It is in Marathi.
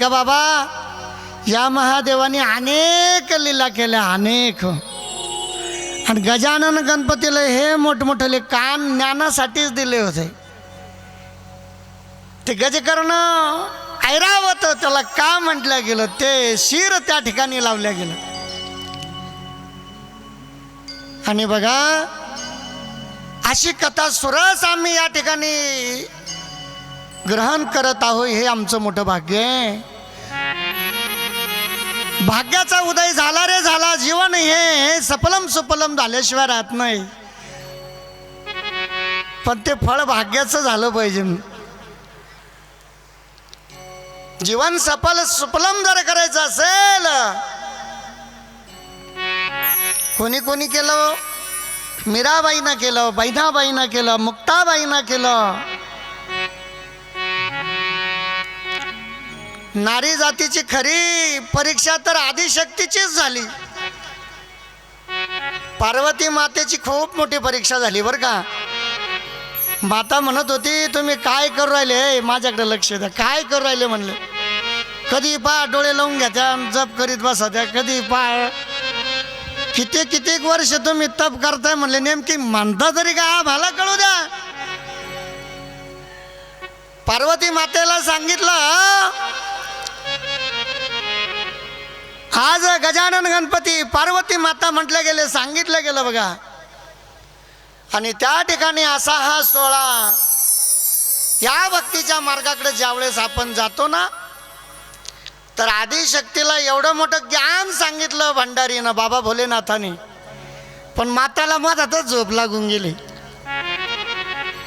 का बाबा? या महादेवाने अनेक लीला केल्या अनेक. आणि गजानन गणपतीला हे मोठमोठे कान ज्ञानासाठीच दिले होते. ते गजकर्ण ऐरावत त्याला का म्हटलं गेलं? ते शिर त्या ठिकाणी लावल्या गेलं. आणि बघा अशी कथा सुरस आम्ही या ठिकाणी ग्रहण करत आहो हे आमचं मोठं भाग्य आहे. भाग्याचा उदय झाला रे झाला जीवन हे सफलम सुफलम झाल्याशिवाय राहत नाही. पण ते फळ भाग्याचं झालं पाहिजे. जीवन सफल सुफलम जर करायचं असेल कोणी कोणी केलं? मीराबाईनं केलं बैनाबाईनं केलं मुक्ताबाईनं केलं. नारी जातीची खरी परीक्षा तर आदिशक्तीचीच झाली. पार्वती मातेची खूप मोठी परीक्षा झाली बरं का. माता म्हणत होती तुम्ही काय करू राहिले? माझ्याकडे लक्ष द्या. काय करू राहिले? म्हणले. कधी पा डोळे लावून घ्या त्या जप करीत बसा त्या कधी पा किती किती वर्ष तुम्ही तप करताय? म्हणले. नेमकी म्हणता तरी का? मला कळू द्या. पार्वती मातेला सांगितलं आज गजानन गणपती पार्वती माता म्हटलं गेले सांगितलं गेलं बघा. आणि त्या ठिकाणी असा हा सोहळा या भक्तीच्या मार्गाकडे ज्यावेळेस आपण जातो ना तर आदिशक्तीला एवढं मोठं ज्ञान सांगितलं भंडारीनं बाबा भोलेनाथाने. पण माताला मधातच झोप लागून गेली.